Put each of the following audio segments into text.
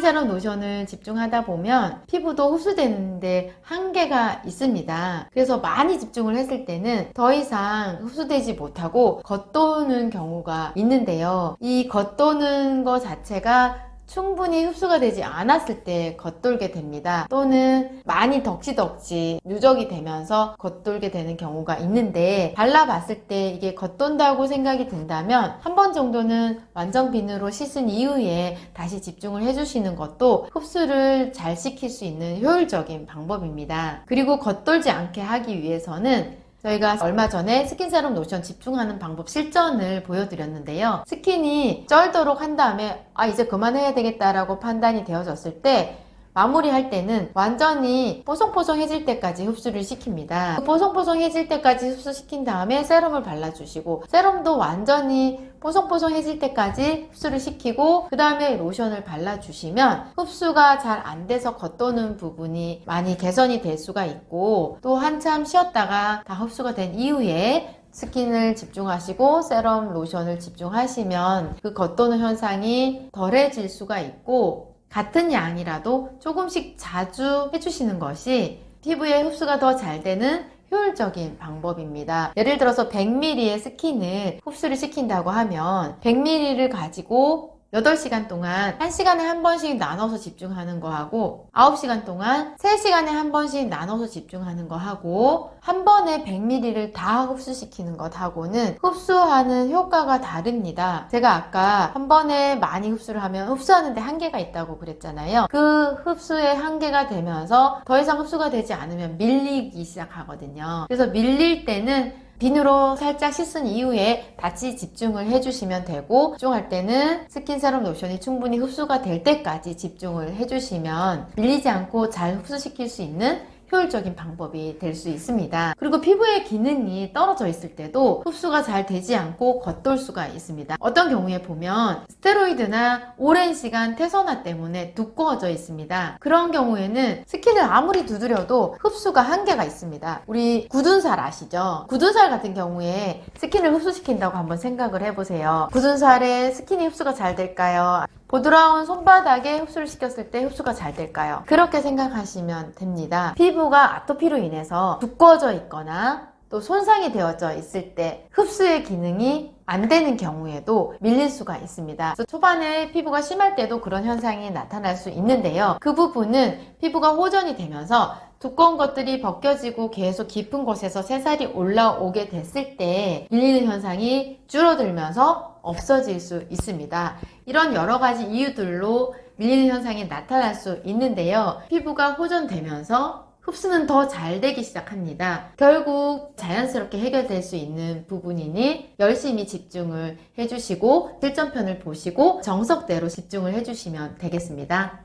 세럼 로션을 집중하다 보면 피부도 흡수되는데 한계가 있습니다. 그래서 많이 집중을 했을 때는 더 이상 흡수되지 못하고 겉도는 경우가 있는데요. 이 겉도는 것 자체가 충분히 흡수가 되지 않았을 때 겉돌게 됩니다. 또는 많이 덕지덕지 누적이 되면서 겉돌게 되는 경우가 있는데 발라봤을 때 이게 겉돈다고 생각이 든다면 한 번 정도는 완전 비누로 씻은 이후에 다시 집중을 해주시는 것도 흡수를 잘 시킬 수 있는 효율적인 방법입니다. 그리고 겉돌지 않게 하기 위해서는 저희가 얼마 전에 스킨 세럼 로션 집중하는 방법 실전을 보여드렸는데요. 스킨이 쩔도록 한 다음에 아 이제 그만해야 되겠다라고 판단이 되어졌을 때 마무리할 때는 완전히 뽀송뽀송해질 때까지 흡수를 시킵니다. 그 뽀송뽀송해질 때까지 흡수시킨 다음에 세럼을 발라주시고 세럼도 완전히 뽀송뽀송해질 때까지 흡수를 시키고 그 다음에 로션을 발라주시면 흡수가 잘 안 돼서 겉도는 부분이 많이 개선이 될 수가 있고 또 한참 쉬었다가 다 흡수가 된 이후에 스킨을 집중하시고 세럼 로션을 집중하시면 그 겉도는 현상이 덜해질 수가 있고 같은 양이라도 조금씩 자주 해주시는 것이 피부에 흡수가 더 잘 되는 효율적인 방법입니다. 예를 들어서 100ml의 스킨을 흡수를 시킨다고 하면 100ml를 가지고 8시간 동안 1시간에 한 번씩 나눠서 집중하는 거 하고 9시간 동안 3시간에 한 번씩 나눠서 집중하는 거 하고 한 번에 100ml를 다 흡수시키는 것하고는 흡수하는 효과가 다릅니다. 제가 아까 한 번에 많이 흡수를 하면 흡수하는데 한계가 있다고 그랬잖아요. 그 흡수의 한계가 되면서 더 이상 흡수가 되지 않으면 밀리기 시작하거든요. 그래서 밀릴 때는 비누로 살짝 씻은 이후에 다시 집중을 해주시면 되고 집중할 때는 스킨 세럼 로션이 충분히 흡수가 될 때까지 집중을 해주시면 밀리지 않고 잘 흡수시킬 수 있는 효율적인 방법이 될 수 있습니다. 그리고 피부의 기능이 떨어져 있을 때도 흡수가 잘 되지 않고 겉돌 수가 있습니다. 어떤 경우에 보면 스테로이드나 오랜 시간 태선화 때문에 두꺼워져 있습니다. 그런 경우에는 스킨을 아무리 두드려도 흡수가 한계가 있습니다. 우리 굳은 살 아시죠? 굳은 살 같은 경우에 스킨을 흡수시킨다고 한번 생각을 해보세요. 굳은 살에 스킨이 흡수가 잘 될까요? 보드라운 손바닥에 흡수를 시켰을 때 흡수가 잘 될까요? 그렇게 생각하시면 됩니다. 피부가 아토피로 인해서 두꺼워져 있거나 또 손상이 되어져 있을 때 흡수의 기능이 안 되는 경우에도 밀릴 수가 있습니다. 초반에 피부가 심할 때도 그런 현상이 나타날 수 있는데요. 그 부분은 피부가 호전이 되면서 두꺼운 것들이 벗겨지고 계속 깊은 곳에서 새살이 올라오게 됐을 때 밀리는 현상이 줄어들면서 없어질 수 있습니다. 이런 여러 가지 이유들로 밀리는 현상이 나타날 수 있는데요. 피부가 호전되면서 흡수는 더 잘 되기 시작합니다. 결국 자연스럽게 해결될 수 있는 부분이니 열심히 집중을 해주시고 실전편을 보시고 정석대로 집중을 해주시면 되겠습니다.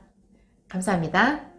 감사합니다.